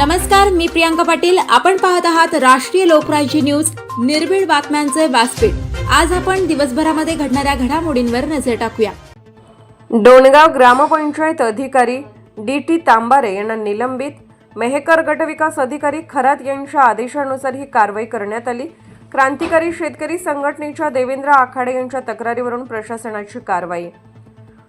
नमस्कार मी प्रियांका पाटील. आपण पाहत आहात राष्ट्रीय लोकराज्य न्यूज. निर्भीड बातम्यांचे व्यासपीठ. आज आपण दिवसभरामध्ये घडणाऱ्या घडामोडींवर नजर टाकूया. डोणगाव ग्रामपंचायत अधिकारी डी टी तांबारे यांना निलंबित. मेहकर गटविकास अधिकारी खरात यांच्या आदेशानुसार ही कारवाई करण्यात आली. क्रांतिकारी शेतकरी संघटनेच्या देवेंद्र आखाडे यांच्या तक्रारीवरून प्रशासनाची कारवाई.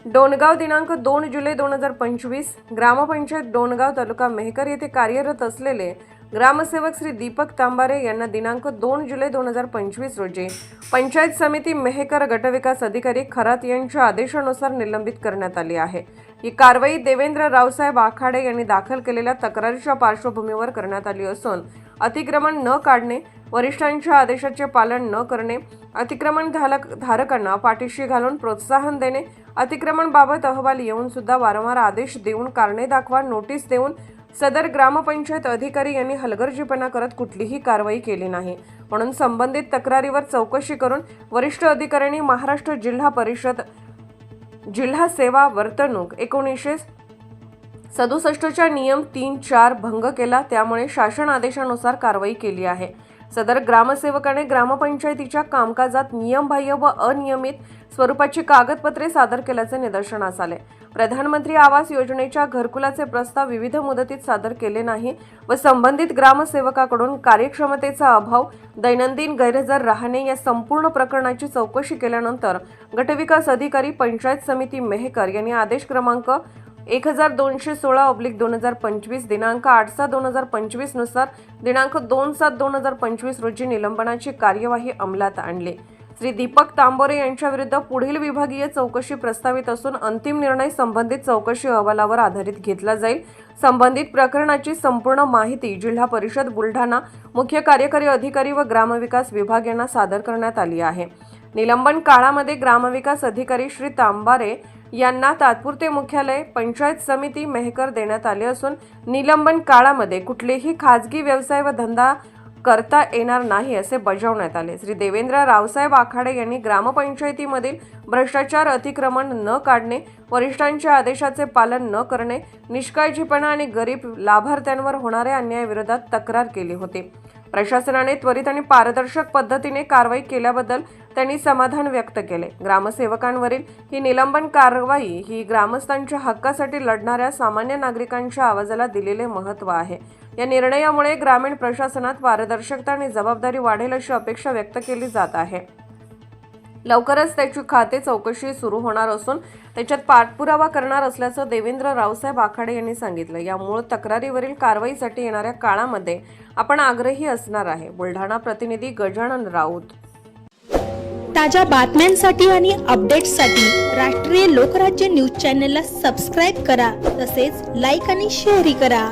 डोणगाव दिनांक दोन जुलै दोन हजार पंचवीस ग्रामपंचायत डोणगाव तालुका मेहकर येथे कार्यरत असलेले ग्रामसेवक श्री दीपक तांबारे यांना दिनांक दोन जुलै दोन हजार पंचवीस रोजी पंचायत समिती मेहकर गटविकास अधिकारी खरात यांच्या आदेशानुसार निलंबित करण्यात आली आहे. ही कारवाई देवेंद्र रावसाहेब आखाडे यांनी दाखल केलेल्या तक्रारीच्या पार्श्वभूमीवर करण्यात आली असून अतिक्रमण न काढणे वरिष्ठांच्या आदेशाचे पालन न करणे अतिक्रमण धालक धारकांना पाठीशी घालून प्रोत्साहन देणे अतिक्रमणबाबत अहवाल येऊन सुद्धा वारंवार आदेश देऊन कारणे दाखवा नोटीस देऊन सदर ग्रामपंचायत अधिकारी यांनी हलगर्जीपणा करत कुठलीही कारवाई केली नाही. म्हणून संबंधित तक्रारीवर चौकशी करून वरिष्ठ अधिकाऱ्यांनी महाराष्ट्र जिल्हा परिषद जिल्हा सेवा वर्तणूक एकोणीसशे सदुसष्टच्या नियम तीन चार भंग केला त्यामुळे शासन आदेशानुसार कारवाई केली आहे. सदर ग्रामसेवकाने ग्रामपंचायतीच्या कामकाजात नियमबाह्य व अनियमित स्वरूपाची कागदपत्रे सादर केल्याचे निदर्शनास आले. प्रधानमंत्री आवास योजनेच्या घरकुलाचे प्रस्ताव विविध मुदतीत सादर केले नाही व संबंधित ग्रामसेवकाकडून कार्यक्षमतेचा अभाव दैनंदिन गैरहजर राहणे या संपूर्ण प्रकरणाची चौकशी केल्यानंतर गटविकास अधिकारी पंचायत समिती मेहकर यांनी आदेश क्रमांक एक हजार दोनशे सोळा ऑब्लिक दोन हजार पंचवीस दिनांक आठ सात दोन हजार पंचवीसनुसार दिनांक दोन सात दोन हजार पंचवीस रोजी निलंबनाची कार्यवाही अंमलात आणली. श्री दीपक तांबोरे यांच्या विरुद्ध पुढील विभागीय चौकशी प्रस्तावित असून अंतिम निर्णय संबंधित चौकशी अहवालावर आधारित घेतला जाईल. संबंधित प्रकरणाची संपूर्ण माहिती जिल्हा परिषद बुलढाणा मुख्य कार्यकारी अधिकारी व ग्रामविकास विभाग यांना सादर करण्यात आली आहे. निलंबन काळामध्ये ग्रामविकास अधिकारी श्री तांबारे यांना तात्पुरते मुख्यालय पंचायत समिती मेहकर देण्यात आले असून निलंबन काळामध्ये कुठलेही खाजगी व्यवसाय व धंदा करता येणार नाही असे बजावण्यात आले. श्री देवेंद्र रावसाहेब आखाडे यांनी ग्रामपंचायतीमधील भ्रष्टाचार अतिक्रमण न काढणे वरिष्ठांच्या आदेशाचे पालन न करणे निष्काळजीपणा आणि गरीब लाभार्थ्यांवर होणाऱ्या अन्यायाविरोधात तक्रार केली होती. प्रशासनाने त्वरित आणि पारदर्शक पद्धतीने कारवाई केल्याबद्दल त्यांनी समाधान व्यक्त केले. ग्रामसेवकांवरील ही निलंबन कारवाई ही ग्रामस्थांच्या हक्कासाठी लढणाऱ्या सामान्य नागरिकांच्या आवाजाला दिलेले महत्त्व आहे. या निर्णयामुळे ग्रामीण प्रशासनात पारदर्शकता आणि जबाबदारी वाढेल अशी अपेक्षा व्यक्त केली जात आहे. लवकरच त्याची खाते चौकशी सुरू होणार असून त्याच्यात पाठपुरावा करणार असल्याचं देवेंद्र रावसाहेब आखाडे यांनी सांगितलं. यामुळे तक्रारीवरील कारवाईसाठी येणाऱ्या काळामध्ये आपण आग्रही असणार आहे. बुलढाणा प्रतिनिधी गजानन राऊत. ताज्या बातम्यांसाठी आणि अपडेट्ससाठी राष्ट्रीय लोकराज्य न्यूज चॅनलला सबस्क्राईब करा. तसेच लाईक आणि शेअरही करा.